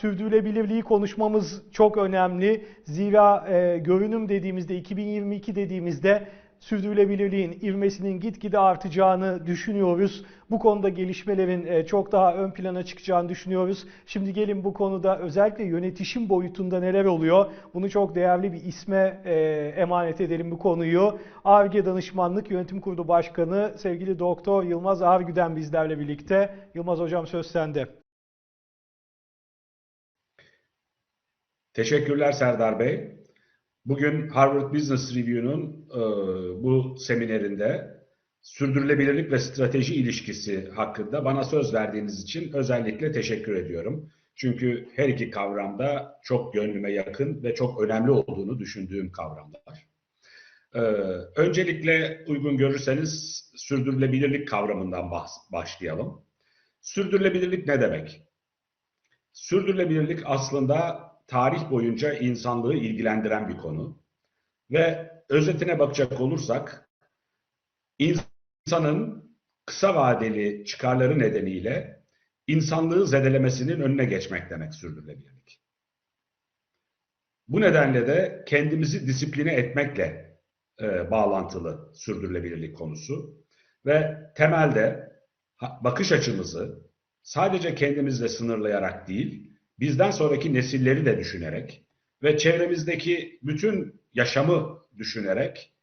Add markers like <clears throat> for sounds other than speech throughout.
sürdürülebilirliği konuşmamız çok önemli. Zira e, görünüm dediğimizde 2022 dediğimizde sürdürülebilirliğin ivmesinin gitgide artacağını düşünüyoruz. Bu konuda gelişmelerin e, çok daha ön plana çıkacağını düşünüyoruz. Şimdi gelin bu konuda özellikle yönetişim boyutunda neler oluyor? Bunu çok değerli bir isme e, emanet edelim bu konuyu. ARGE Danışmanlık Yönetim Kurulu Başkanı sevgili Doktor Yılmaz Argüden bizlerle birlikte. Yılmaz Hocam söz sende. Teşekkürler Serdar Bey. Bugün Harvard Business Review'nun e, bu seminerinde sürdürülebilirlik ve strateji ilişkisi hakkında bana söz verdiğiniz için özellikle teşekkür ediyorum. Çünkü her iki kavramda çok gönlüme yakın ve çok önemli olduğunu düşündüğüm kavramlar. E, öncelikle uygun görürseniz sürdürülebilirlik kavramından başlayalım. Sürdürülebilirlik ne demek? Sürdürülebilirlik aslında tarih boyunca insanlığı ilgilendiren bir konu. Ve özetine bakacak olursak, insanın kısa vadeli çıkarları nedeniyle insanlığı zedelemesinin önüne geçmek demek sürdürülebilirlik. Bu nedenle de kendimizi disipline etmekle e, bağlantılı sürdürülebilirlik konusu. Ve temelde bakış açımızı sadece kendimizle sınırlayarak değil, bizden sonraki nesilleri de düşünerek ve çevremizdeki bütün yaşamı düşünerek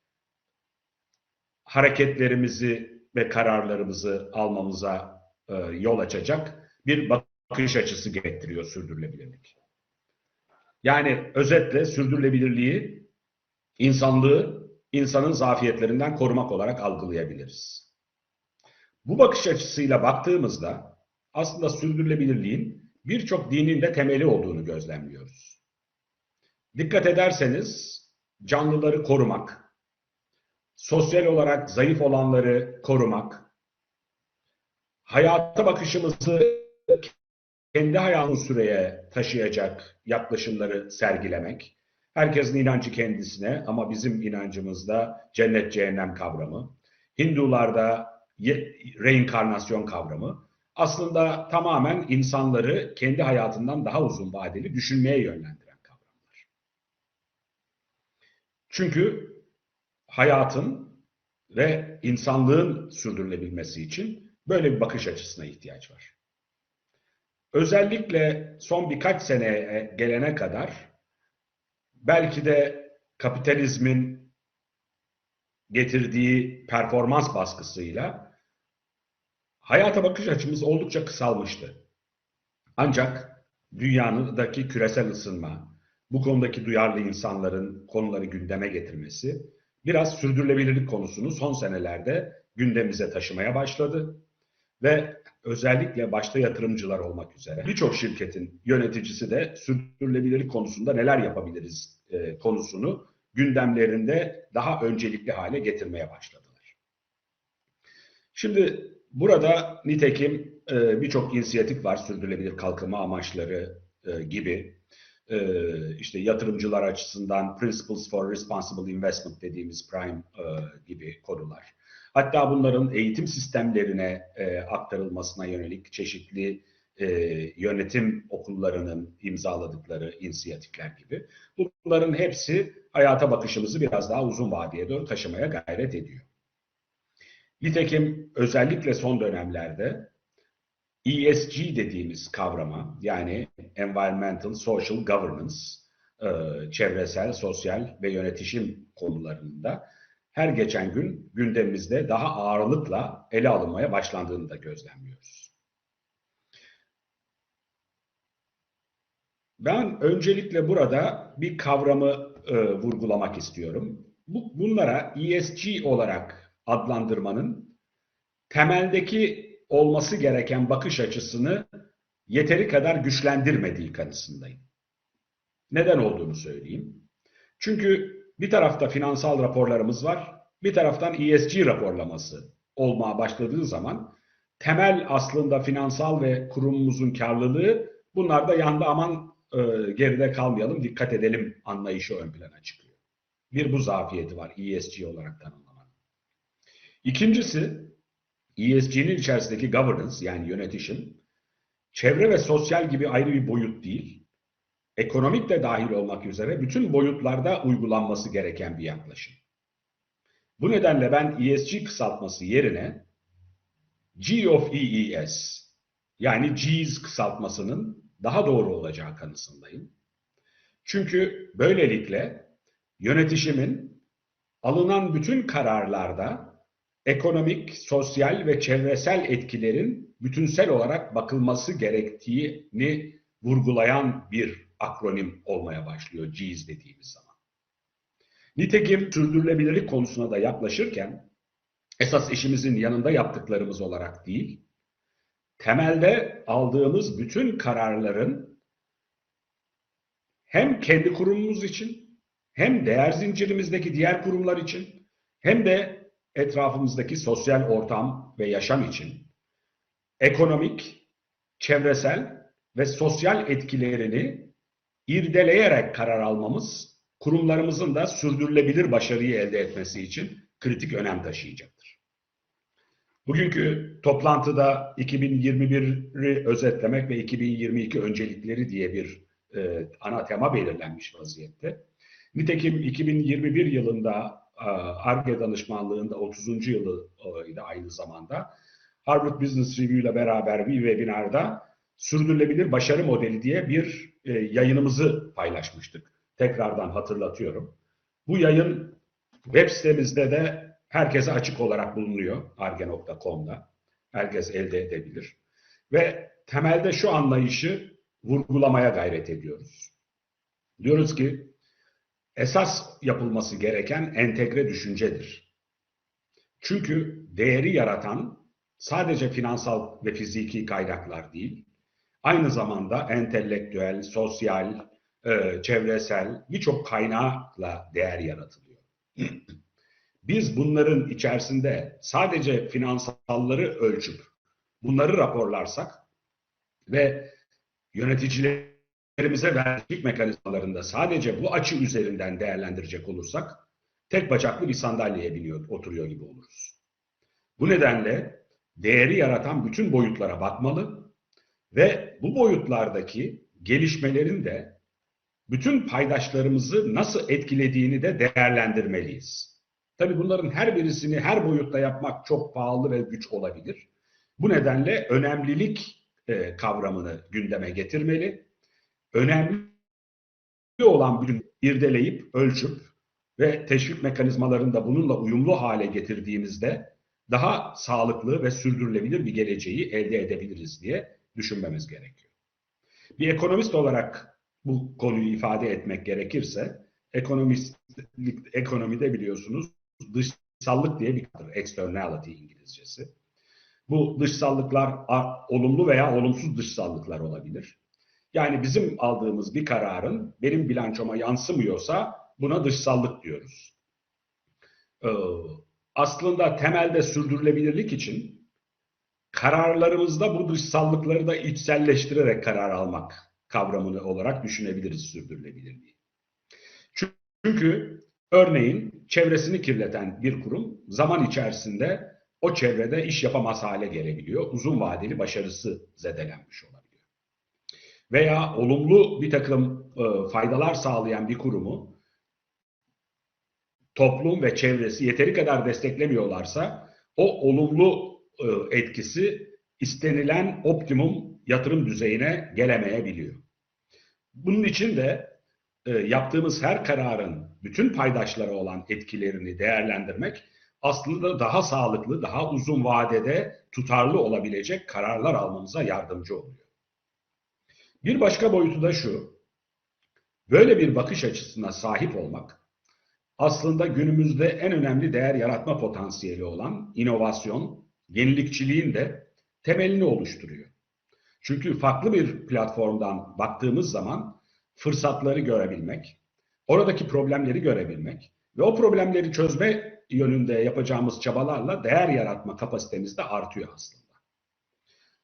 hareketlerimizi ve kararlarımızı almamıza e, yol açacak bir bakış açısı gerektiriyor sürdürülebilirlik. Yani özetle sürdürülebilirliği insanlığı insanın zafiyetlerinden korumak olarak algılayabiliriz. Bu bakış açısıyla baktığımızda aslında sürdürülebilirliğin birçok dinin de temeli olduğunu gözlemliyoruz. Dikkat ederseniz canlıları korumak, sosyal olarak zayıf olanları korumak, hayata bakışımızı kendi hayatını süreye taşıyacak yaklaşımları sergilemek, herkesin inancı kendisine ama bizim inancımızda cennet cehennem kavramı, Hindularda reenkarnasyon kavramı, aslında tamamen insanları kendi hayatından daha uzun vadeli düşünmeye yönlendiren kavramlar. Çünkü hayatın ve insanlığın sürdürülebilmesi için böyle bir bakış açısına ihtiyaç var. Özellikle son birkaç seneye gelene kadar belki de kapitalizmin getirdiği performans baskısıyla hayata bakış açımız oldukça kısalmıştı. Ancak dünyadaki küresel ısınma, bu konudaki duyarlı insanların konuları gündeme getirmesi biraz sürdürülebilirlik konusunu son senelerde gündemimize taşımaya başladı. Ve özellikle başta yatırımcılar olmak üzere birçok şirketin yöneticisi de sürdürülebilirlik konusunda neler yapabiliriz e, konusunu gündemlerinde daha öncelikli hale getirmeye başladılar. Şimdi burada nitekim e, birçok inisiyatif var sürdürülebilir kalkınma amaçları e, gibi. E, işte yatırımcılar açısından Principles for Responsible Investment dediğimiz Prime e, gibi konular. Hatta bunların eğitim sistemlerine e, aktarılmasına yönelik çeşitli e, yönetim okullarının imzaladıkları inisiyatifler gibi. Bunların hepsi hayata bakışımızı biraz daha uzun vadeye doğru taşımaya gayret ediyor. Nitekim özellikle son dönemlerde ESG dediğimiz kavrama yani Environmental Social Governance, e, çevresel, sosyal ve yönetişim konularında her geçen gün gündemimizde daha ağırlıkla ele alınmaya başlandığını da gözlemliyoruz. Ben öncelikle burada bir kavramı e, vurgulamak istiyorum. Bu, bunlara ESG olarak adlandırmanın temeldeki olması gereken bakış açısını yeteri kadar güçlendirmediği kanısındayım. Neden olduğunu söyleyeyim. Çünkü bir tarafta finansal raporlarımız var, bir taraftan ESG raporlaması olmaya başladığı zaman temel aslında finansal ve kurumumuzun karlılığı bunlar da yanda aman e, geride kalmayalım, dikkat edelim anlayışı ön plana çıkıyor. Bir bu zafiyeti var ESG olarak tanımlamanın. İkincisi ESG'nin içerisindeki governance yani yönetişim çevre ve sosyal gibi ayrı bir boyut değil, ekonomik de dahil olmak üzere bütün boyutlarda uygulanması gereken bir yaklaşım. Bu nedenle ben ESG kısaltması yerine G of EES yani G's kısaltmasının daha doğru olacağı kanısındayım. Çünkü böylelikle yönetişimin alınan bütün kararlarda ekonomik, sosyal ve çevresel etkilerin bütünsel olarak bakılması gerektiğini vurgulayan bir akronim olmaya başlıyor G's dediğimiz zaman. Nitekim sürdürülebilirlik konusuna da yaklaşırken esas işimizin yanında yaptıklarımız olarak değil, temelde aldığımız bütün kararların hem kendi kurumumuz için hem değer zincirimizdeki diğer kurumlar için hem de etrafımızdaki sosyal ortam ve yaşam için ekonomik, çevresel ve sosyal etkilerini irdeleyerek karar almamız kurumlarımızın da sürdürülebilir başarıyı elde etmesi için kritik önem taşıyacaktır. Bugünkü toplantıda 2021'i özetlemek ve 2022 öncelikleri diye bir e, ana tema belirlenmiş vaziyette. Nitekim 2021 yılında ARGE danışmanlığında 30. yılı da aynı zamanda Harvard Business Review ile beraber bir webinarda sürdürülebilir başarı modeli diye bir e, yayınımızı paylaşmıştık. Tekrardan hatırlatıyorum. Bu yayın web sitemizde de herkese açık olarak bulunuyor arge.com'da. Herkes elde edebilir. Ve temelde şu anlayışı vurgulamaya gayret ediyoruz. Diyoruz ki esas yapılması gereken entegre düşüncedir. Çünkü değeri yaratan sadece finansal ve fiziki kaynaklar değil, aynı zamanda entelektüel, sosyal, e, çevresel birçok kaynakla değer yaratılıyor. <clears throat> Biz bunların içerisinde sadece finansalları ölçüp bunları raporlarsak ve yöneticilerimize vergi mekanizmalarında sadece bu açı üzerinden değerlendirecek olursak tek bacaklı bir sandalyeye biniyor, oturuyor gibi oluruz. Bu nedenle değeri yaratan bütün boyutlara bakmalı ve bu boyutlardaki gelişmelerin de bütün paydaşlarımızı nasıl etkilediğini de değerlendirmeliyiz. Tabii bunların her birisini her boyutta yapmak çok pahalı ve güç olabilir. Bu nedenle önemlilik e, kavramını gündeme getirmeli. Önemli olan bütün irdeleyip, ölçüp ve teşvik mekanizmalarını da bununla uyumlu hale getirdiğimizde daha sağlıklı ve sürdürülebilir bir geleceği elde edebiliriz diye düşünmemiz gerekiyor. Bir ekonomist olarak bu konuyu ifade etmek gerekirse, ekonomist, ekonomide biliyorsunuz dışsallık diye bir kadır, externality İngilizcesi. Bu dışsallıklar olumlu veya olumsuz dışsallıklar olabilir. Yani bizim aldığımız bir kararın benim bilançoma yansımıyorsa buna dışsallık diyoruz. Ee, aslında temelde sürdürülebilirlik için kararlarımızda bu dışsallıkları da içselleştirerek karar almak kavramını olarak düşünebiliriz sürdürülebilirliği. Çünkü örneğin çevresini kirleten bir kurum zaman içerisinde o çevrede iş yapamaz hale gelebiliyor. Uzun vadeli başarısı zedelenmiş olabiliyor. Veya olumlu bir takım e, faydalar sağlayan bir kurumu toplum ve çevresi yeteri kadar desteklemiyorlarsa o olumlu e, etkisi istenilen optimum yatırım düzeyine gelemeyebiliyor. Bunun için de e, yaptığımız her kararın bütün paydaşlara olan etkilerini değerlendirmek aslında daha sağlıklı, daha uzun vadede tutarlı olabilecek kararlar almamıza yardımcı oluyor. Bir başka boyutu da şu, böyle bir bakış açısına sahip olmak aslında günümüzde en önemli değer yaratma potansiyeli olan inovasyon, yenilikçiliğin de temelini oluşturuyor. Çünkü farklı bir platformdan baktığımız zaman fırsatları görebilmek, oradaki problemleri görebilmek ve o problemleri çözme yönünde yapacağımız çabalarla değer yaratma kapasitemiz de artıyor aslında.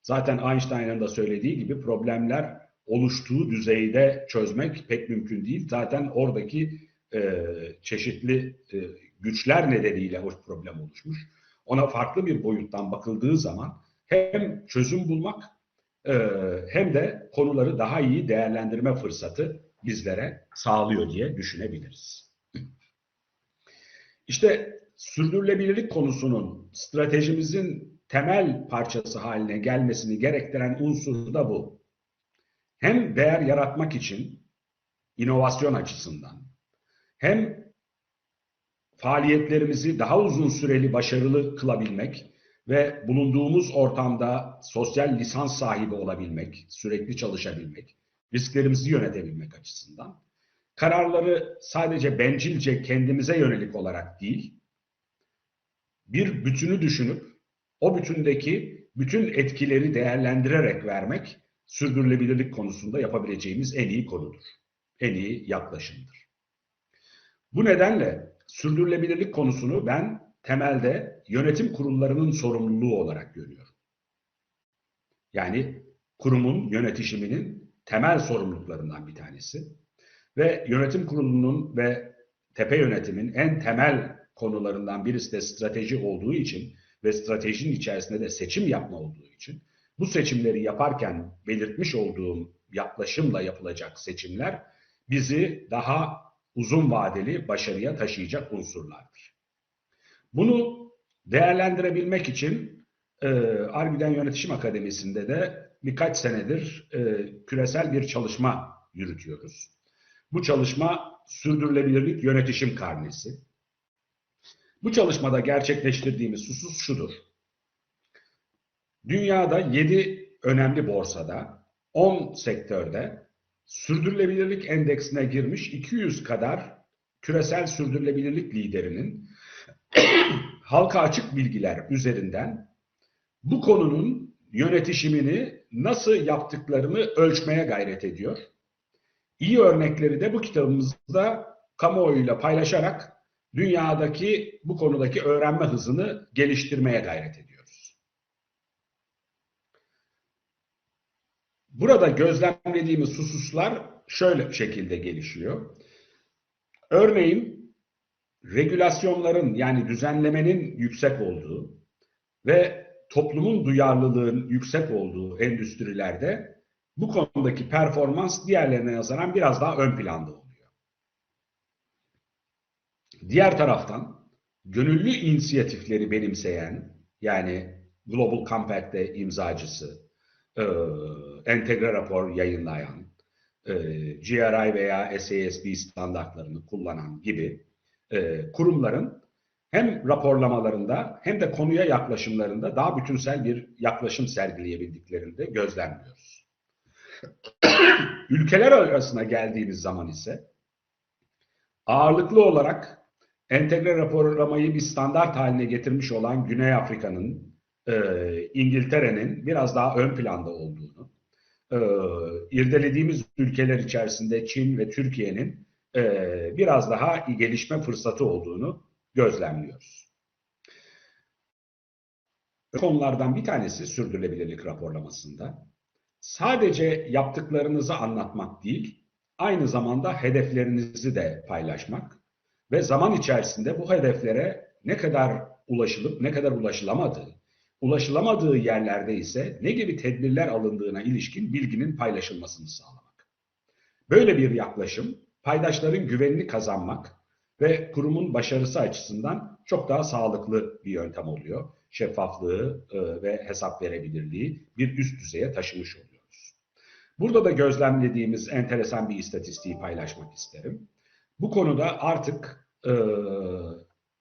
Zaten Einstein'ın da söylediği gibi problemler oluştuğu düzeyde çözmek pek mümkün değil. Zaten oradaki e, çeşitli e, güçler nedeniyle o problem oluşmuş. Ona farklı bir boyuttan bakıldığı zaman hem çözüm bulmak e, hem de konuları daha iyi değerlendirme fırsatı bizlere sağlıyor diye düşünebiliriz. <laughs> İşte sürdürülebilirlik konusunun stratejimizin temel parçası haline gelmesini gerektiren unsur da bu. Hem değer yaratmak için inovasyon açısından hem faaliyetlerimizi daha uzun süreli başarılı kılabilmek ve bulunduğumuz ortamda sosyal lisans sahibi olabilmek, sürekli çalışabilmek, risklerimizi yönetebilmek açısından. Kararları sadece bencilce kendimize yönelik olarak değil, bir bütünü düşünüp o bütündeki bütün etkileri değerlendirerek vermek sürdürülebilirlik konusunda yapabileceğimiz en iyi konudur. En iyi yaklaşımdır. Bu nedenle sürdürülebilirlik konusunu ben temelde yönetim kurullarının sorumluluğu olarak görüyorum. Yani kurumun yönetişiminin temel sorumluluklarından bir tanesi ve yönetim kurulunun ve tepe yönetimin en temel konularından birisi de strateji olduğu için ve stratejinin içerisinde de seçim yapma olduğu için bu seçimleri yaparken belirtmiş olduğum yaklaşımla yapılacak seçimler bizi daha uzun vadeli başarıya taşıyacak unsurlardır. Bunu değerlendirebilmek için e, Argüden Yönetişim Akademisi'nde de birkaç senedir e, küresel bir çalışma yürütüyoruz. Bu çalışma sürdürülebilirlik yönetişim karnesi. Bu çalışmada gerçekleştirdiğimiz husus şudur. Dünyada 7 önemli borsada, 10 sektörde sürdürülebilirlik endeksine girmiş 200 kadar küresel sürdürülebilirlik liderinin <clears throat> halka açık bilgiler üzerinden bu konunun yönetişimini nasıl yaptıklarını ölçmeye gayret ediyor. İyi örnekleri de bu kitabımızda kamuoyuyla paylaşarak dünyadaki bu konudaki öğrenme hızını geliştirmeye gayret ediyoruz. Burada gözlemlediğimiz hususlar şöyle şekilde gelişiyor. Örneğin regülasyonların yani düzenlemenin yüksek olduğu ve toplumun duyarlılığın yüksek olduğu endüstrilerde bu konudaki performans diğerlerine nazaran biraz daha ön planda oluyor. Diğer taraftan gönüllü inisiyatifleri benimseyen yani Global Compact'te imzacısı, e, entegre rapor yayınlayan, e, GRI veya SASB standartlarını kullanan gibi e, kurumların hem raporlamalarında hem de konuya yaklaşımlarında daha bütünsel bir yaklaşım sergileyebildiklerini de gözlemliyoruz. <coughs> Ülkeler arasına geldiğimiz zaman ise ağırlıklı olarak entegre raporlamayı bir standart haline getirmiş olan Güney Afrika'nın, e, İngiltere'nin biraz daha ön planda olduğunu, e, irdelediğimiz ülkeler içerisinde Çin ve Türkiye'nin e, biraz daha gelişme fırsatı olduğunu gözlemliyoruz. Konulardan bir tanesi sürdürülebilirlik raporlamasında sadece yaptıklarınızı anlatmak değil, aynı zamanda hedeflerinizi de paylaşmak ve zaman içerisinde bu hedeflere ne kadar ulaşılıp ne kadar ulaşılamadığı, ulaşılamadığı yerlerde ise ne gibi tedbirler alındığına ilişkin bilginin paylaşılmasını sağlamak. Böyle bir yaklaşım paydaşların güvenini kazanmak ve kurumun başarısı açısından çok daha sağlıklı bir yöntem oluyor. Şeffaflığı e, ve hesap verebilirliği bir üst düzeye taşımış oluyoruz. Burada da gözlemlediğimiz enteresan bir istatistiği paylaşmak isterim. Bu konuda artık e,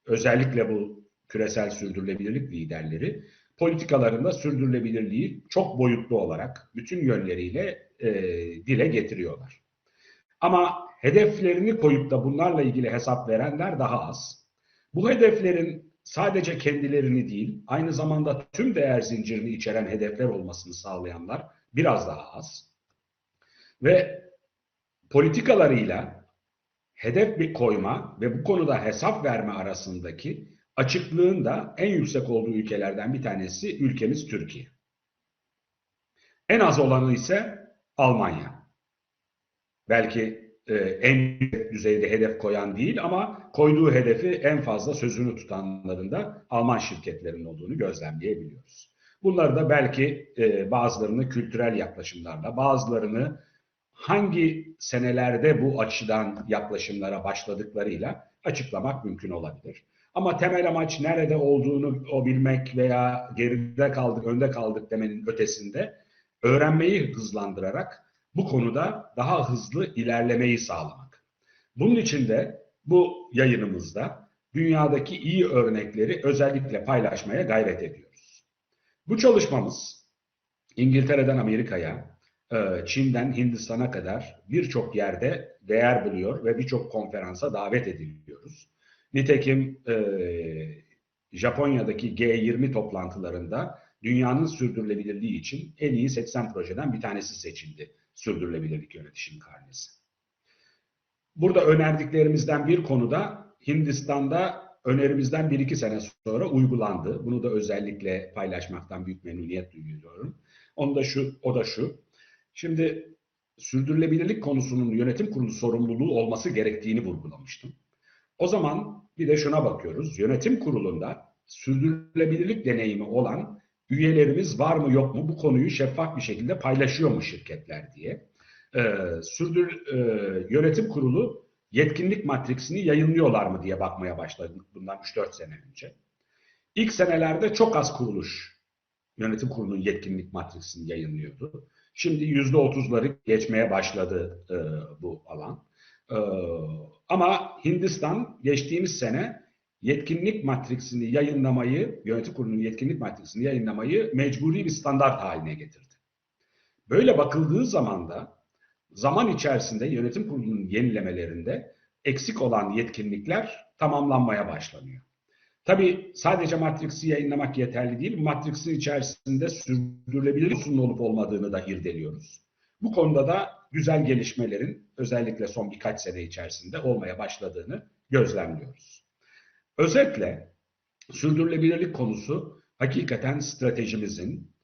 özellikle bu küresel sürdürülebilirlik liderleri politikalarında sürdürülebilirliği çok boyutlu olarak bütün yönleriyle e, dile getiriyorlar. Ama hedeflerini koyup da bunlarla ilgili hesap verenler daha az. Bu hedeflerin sadece kendilerini değil, aynı zamanda tüm değer zincirini içeren hedefler olmasını sağlayanlar biraz daha az. Ve politikalarıyla hedef bir koyma ve bu konuda hesap verme arasındaki açıklığın da en yüksek olduğu ülkelerden bir tanesi ülkemiz Türkiye. En az olanı ise Almanya. Belki e, en düzeyde hedef koyan değil ama koyduğu hedefi en fazla sözünü tutanların da Alman şirketlerinin olduğunu gözlemleyebiliyoruz. Bunları da belki e, bazılarını kültürel yaklaşımlarla, bazılarını hangi senelerde bu açıdan yaklaşımlara başladıklarıyla açıklamak mümkün olabilir. Ama temel amaç nerede olduğunu o bilmek veya geride kaldık, önde kaldık demenin ötesinde öğrenmeyi hızlandırarak bu konuda daha hızlı ilerlemeyi sağlamak. Bunun için de bu yayınımızda dünyadaki iyi örnekleri özellikle paylaşmaya gayret ediyoruz. Bu çalışmamız İngiltere'den Amerika'ya, e, Çin'den Hindistan'a kadar birçok yerde değer buluyor ve birçok konferansa davet ediliyoruz. Nitekim e, Japonya'daki G20 toplantılarında dünyanın sürdürülebilirliği için en iyi 80 projeden bir tanesi seçildi. Sürdürülebilirlik yönetişim karnesi. Burada önerdiklerimizden bir konuda Hindistan'da önerimizden bir iki sene sonra uygulandı. Bunu da özellikle paylaşmaktan büyük memnuniyet duyuyorum. Onu da şu, o da şu. Şimdi sürdürülebilirlik konusunun yönetim kurulu sorumluluğu olması gerektiğini vurgulamıştım. O zaman bir de şuna bakıyoruz. Yönetim kurulunda sürdürülebilirlik deneyimi olan üyelerimiz var mı yok mu bu konuyu şeffaf bir şekilde paylaşıyor mu şirketler diye. Ee, sürdür e, yönetim kurulu yetkinlik matriksini yayınlıyorlar mı diye bakmaya başladık bundan 3-4 sene önce. İlk senelerde çok az kuruluş yönetim kurulunun yetkinlik matriksini yayınlıyordu. Şimdi yüzde otuzları geçmeye başladı e, bu alan. E, ama Hindistan geçtiğimiz sene yetkinlik matriksini yayınlamayı, yönetim kurulunun yetkinlik matriksini yayınlamayı mecburi bir standart haline getirdi. Böyle bakıldığı zaman da zaman içerisinde yönetim kurulunun yenilemelerinde eksik olan yetkinlikler tamamlanmaya başlanıyor. Tabii sadece Matrix'i yayınlamak yeterli değil. Matrix'in içerisinde sürdürülebilir usulün olup olmadığını da irdeliyoruz. Bu konuda da güzel gelişmelerin özellikle son birkaç sene içerisinde olmaya başladığını gözlemliyoruz. Özetle sürdürülebilirlik konusu hakikaten stratejimizin,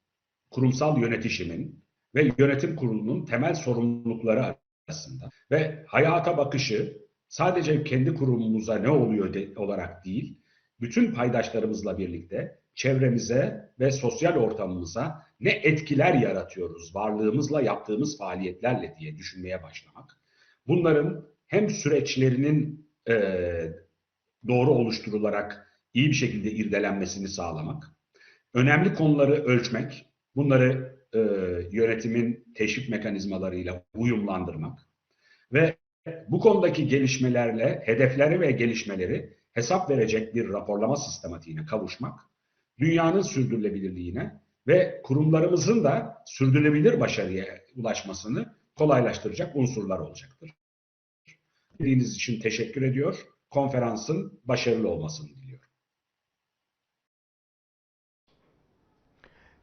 kurumsal yönetişimin ve yönetim kurulunun temel sorumlulukları arasında ve hayata bakışı sadece kendi kurumumuza ne oluyor de, olarak değil, bütün paydaşlarımızla birlikte çevremize ve sosyal ortamımıza ne etkiler yaratıyoruz varlığımızla yaptığımız faaliyetlerle diye düşünmeye başlamak. Bunların hem süreçlerinin e, doğru oluşturularak iyi bir şekilde irdelenmesini sağlamak, önemli konuları ölçmek, bunları e, yönetimin teşvik mekanizmalarıyla uyumlandırmak ve bu konudaki gelişmelerle hedefleri ve gelişmeleri hesap verecek bir raporlama sistematiğine kavuşmak, dünyanın sürdürülebilirliğine ve kurumlarımızın da sürdürülebilir başarıya ulaşmasını kolaylaştıracak unsurlar olacaktır. Bildiğiniz için teşekkür ediyor. Konferansın başarılı olmasını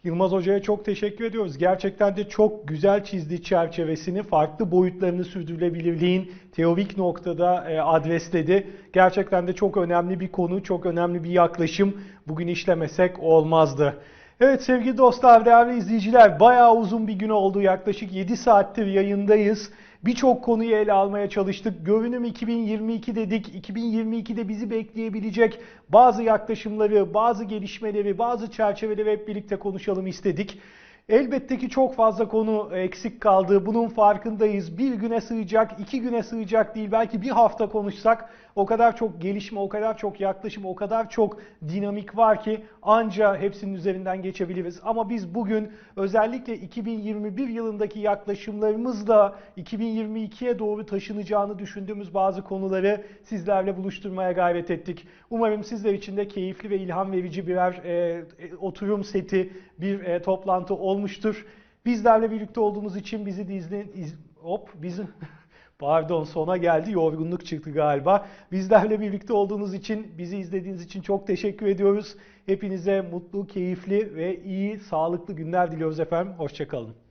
Yılmaz Hoca'ya çok teşekkür ediyoruz. Gerçekten de çok güzel çizdi çerçevesini, farklı boyutlarını sürdürülebilirliğin teorik noktada e, adresledi. Gerçekten de çok önemli bir konu, çok önemli bir yaklaşım. Bugün işlemesek olmazdı. Evet sevgili dostlar, değerli izleyiciler, bayağı uzun bir gün oldu. Yaklaşık 7 saattir yayındayız. Birçok konuyu ele almaya çalıştık. Görünüm 2022 dedik. 2022'de bizi bekleyebilecek bazı yaklaşımları, bazı gelişmeleri, bazı çerçeveleri hep birlikte konuşalım istedik. Elbette ki çok fazla konu eksik kaldı. Bunun farkındayız. Bir güne sığacak, iki güne sığacak değil. Belki bir hafta konuşsak o kadar çok gelişme, o kadar çok yaklaşım, o kadar çok dinamik var ki anca hepsinin üzerinden geçebiliriz. Ama biz bugün özellikle 2021 yılındaki yaklaşımlarımızla 2022'ye doğru taşınacağını düşündüğümüz bazı konuları sizlerle buluşturmaya gayret ettik. Umarım sizler için de keyifli ve ilham verici birer e, oturum seti, bir e, toplantı olmuştur. Bizlerle birlikte olduğunuz için bizi izleyin. iz- hop bizi <laughs> Pardon sona geldi. Yorgunluk çıktı galiba. Bizlerle birlikte olduğunuz için, bizi izlediğiniz için çok teşekkür ediyoruz. Hepinize mutlu, keyifli ve iyi, sağlıklı günler diliyoruz efendim. Hoşçakalın.